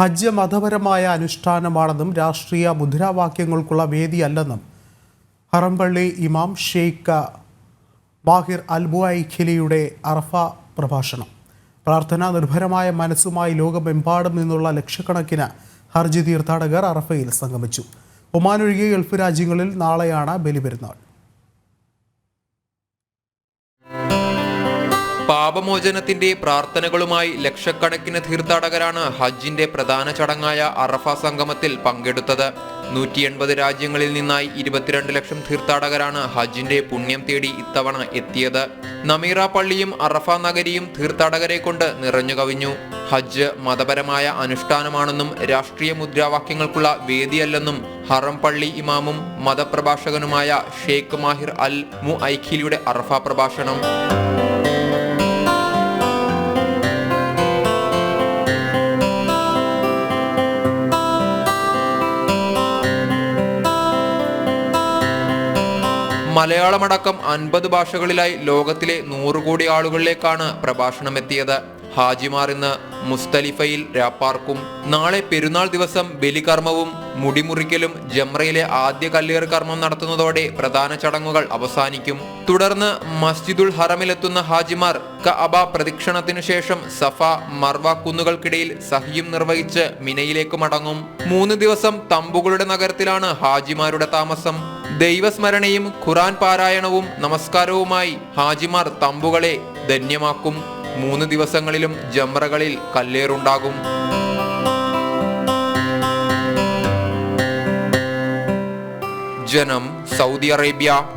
ഹജ്ജ് മതപരമായ അനുഷ്ഠാനമാണെന്നും രാഷ്ട്രീയ മുദ്രാവാക്യങ്ങൾക്കുള്ള വേദിയല്ലെന്നും ഹറംപള്ളി ഇമാം ഷെയ്ഖ് ബാഹിർ അൽബുഖിലിയുടെ അറഫ പ്രഭാഷണം. പ്രാർത്ഥനാ നിർഭരമായ മനസ്സുമായി ലോകമെമ്പാടും നിന്നുള്ള ലക്ഷക്കണക്കിന് ഹർജി തീർത്ഥാടകർ അറഫയിൽ സംഗമിച്ചു. ഒമാൻ ഒഴികെ ഗൾഫ് രാജ്യങ്ങളിൽ നാളെയാണ് ബലിപെരുന്നാൾ. പാപമോചനത്തിന്റെ പ്രാർത്ഥനകളുമായി ലക്ഷക്കണക്കിന് തീർത്ഥാടകരാണ് ഹജ്ജിന്റെ പ്രധാന ചടങ്ങായ അറഫ സംഗമത്തിൽ പങ്കെടുത്തത്. നൂറ്റി എൺപത് രാജ്യങ്ങളിൽ നിന്നായി ഇരുപത്തിരണ്ട് ലക്ഷം തീർത്ഥാടകരാണ് ഹജ്ജിന്റെ പുണ്യം തേടി ഇത്തവണ എത്തിയത്. നമീറ പള്ളിയും അറഫ നഗരിയും തീർത്ഥാടകരെ കൊണ്ട് നിറഞ്ഞു കവിഞ്ഞു. ഹജ്ജ് മതപരമായ അനുഷ്ഠാനമാണെന്നും രാഷ്ട്രീയ മുദ്രാവാക്യങ്ങൾക്കുള്ള വേദിയല്ലെന്നും ഹറം പള്ളി ഇമാമും മതപ്രഭാഷകനുമായ ഷെയ്ഖ് മാഹിർ അൽ മു ഐഖിലിയുടെ അറഫ പ്രഭാഷണം. മലയാളമടക്കം അൻപത് ഭാഷകളിലായി ലോകത്തിലെ നൂറ് കോടി ആളുകളിലേക്കാണ് പ്രഭാഷണം എത്തിയത് ഹാജിമാർ ഇന്ന് മുസ്തലിഫയിൽ രാപ്പാർക്കും നാളെ പെരുന്നാൾ ദിവസം ബലികർമ്മവും മുടിമുറിക്കലും ജംറയിലെ ആദ്യ കല്ലേറ് കർമ്മം നടത്തുന്നതോടെ പ്രധാന ചടങ്ങുകൾ അവസാനിക്കും. തുടർന്ന് മസ്ജിദുൽ ഹറമിലെത്തുന്ന ഹാജിമാർ കഅബ പ്രദക്ഷിണത്തിനു ശേഷം സഫ മർവ കുന്നുകൾക്കിടയിൽ സഹിയും നിർവഹിച്ച് മിനയിലേക്ക് മടങ്ങും. മൂന്ന് ദിവസം തമ്പുകളുടെ നഗരത്തിലാണ് ഹാജിമാരുടെ താമസം. ദൈവസ്മരണയും ഖുറാൻ പാരായണവും നമസ്കാരവുമായി ഹാജിമാർ തമ്പുകളെ ധന്യമാക്കും. മൂന്ന് ദിവസങ്ങളിലും ജംറകളിൽ കല്ലേറുണ്ടാകും. ജനം സൗദി അറേബ്യ